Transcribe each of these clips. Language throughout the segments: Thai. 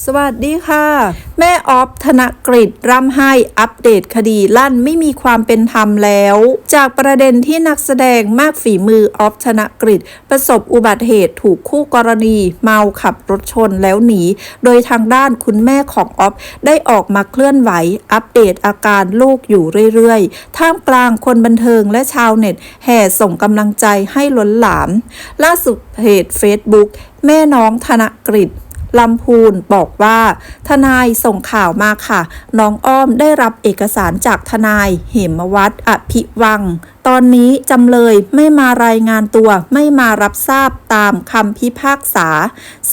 สวัสดีค่ะ แม่ออฟธนกฤษร่ำไห้อัปเดตคดีลั่นไม่มีความเป็นธรรมแล้ว จากประเด็นที่นักแสดงมากฝีมือออฟธนกฤษประสบอุบัติเหตุถูกคู่กรณีเมาขับรถชนแล้วหนี โดยทางด้านคุณแม่ของออฟได้ออกมาเคลื่อนไหว อัปเดตอาการลูกอยู่เรื่อยๆ ท่ามกลางคนบันเทิงและชาวเน็ต แห่ส่งกำลังใจให้ล้นหลาม ล่าสุดเพจ Facebook แม่น้องธนกฤษ ลำพูนบอกว่า ทนายส่งข่าวมาค่ะ น้องอ้อมได้รับเอกสารจากทนายเหมวัตรอภิวัง ตอนนี้จำเลยไม่มารายงานตัวไม่มารับทราบตามคำพิพากษา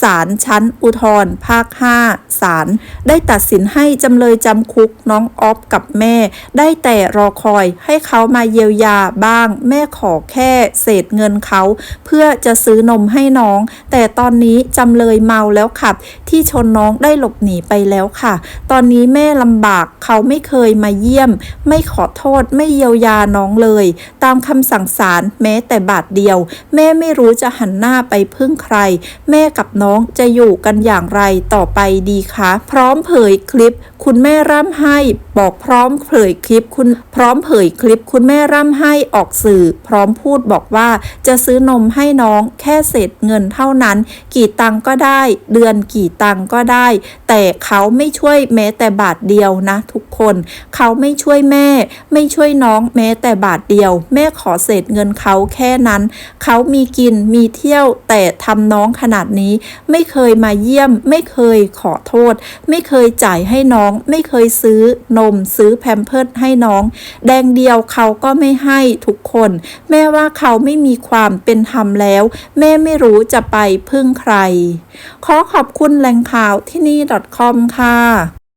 ศาลชั้นอุทธรภาค 5ศาลได้ตัดสินให้จำเลยจำคุกน้องออฟกับแม่ ได้แต่รอคอยให้เขามาเยียวยาบ้าง แม่ขอแค่เศษเงินเขา เพื่อจะซื้อนมให้น้อง แต่ตอนนี้จำเลยเมาแล้วขับ ที่ชนน้องได้หลบหนีไปแล้วค่ะ ตอนนี้แม่ลำบากเขาไม่เคยมาเยี่ยม ไม่ขอโทษไม่เยียวยาน้องเลยตามคำสั่งศาลแม้แต่บาทเดียว แม่ไม่รู้จะหันหน้าไปพึ่งใคร แม่กับน้องจะอยู่กันอย่างไรต่อไปดีคะ พร้อมเผยคลิป คุณแม่ร่ำไห้ บอกพร้อมเผยคลิป คุณพร้อมเผยคลิป คุณแม่ร่ำไห้ออกสื่อ พร้อมพูดบอกว่าจะซื้อนมให้น้องแค่เศษเงินเท่านั้น กี่ตังก็ได้ เดือนกี่ตังก็ได้ แต่เขาไม่ช่วยแม้แต่บาทเดียวนะ ทุกคน เขาไม่ช่วยแม่ ไม่ช่วยน้องแม้แต่บาทเดียวยวแม่ขอเศษเงินเขาแค่นั้น เขามีกินมีเที่ยวแต่ทำน้องขนาดนี้ ไม่เคยมาเยี่ยม ไม่เคยขอโทษ ไม่เคยจ่ายให้น้อง ไม่เคยซื้อนมซื้อแพมเพิร์ดให้น้อง แดงเดียวเขาก็ไม่ให้ทุกคน แม่ว่าเขาไม่มีความเป็นธรรมแล้ว แม่ไม่รู้จะไปพึ่งใคร ขอขอบคุณแหล่งข่าวที่นี่ .com ค่ะ